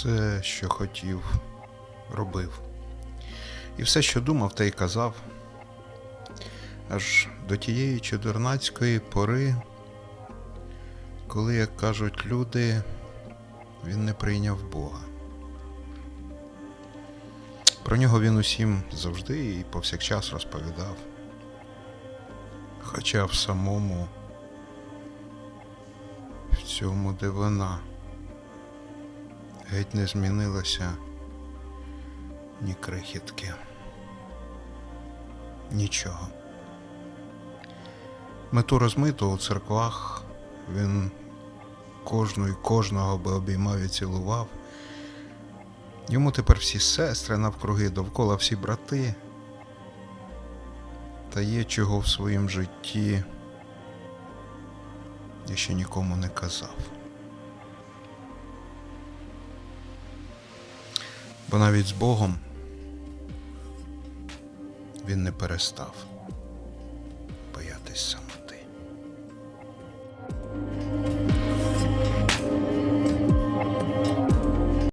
все, що хотів, робив. І все, що думав, те й казав. Аж до тієї чудернацької пори, коли, як кажуть люди, він не прийняв Бога. Про нього він усім завжди і повсякчас розповідав. Хоча в самому в цьому дивина геть не змінилося ні крихітки. Нічого. Мету розмиту у церквах він кожну і кожного би обіймав і цілував. Йому тепер всі сестри навкруги, довкола всі брати. Та є чого в своїм житті я ще нікому не казав. Бо навіть з Богом він не перестав боятись самоти.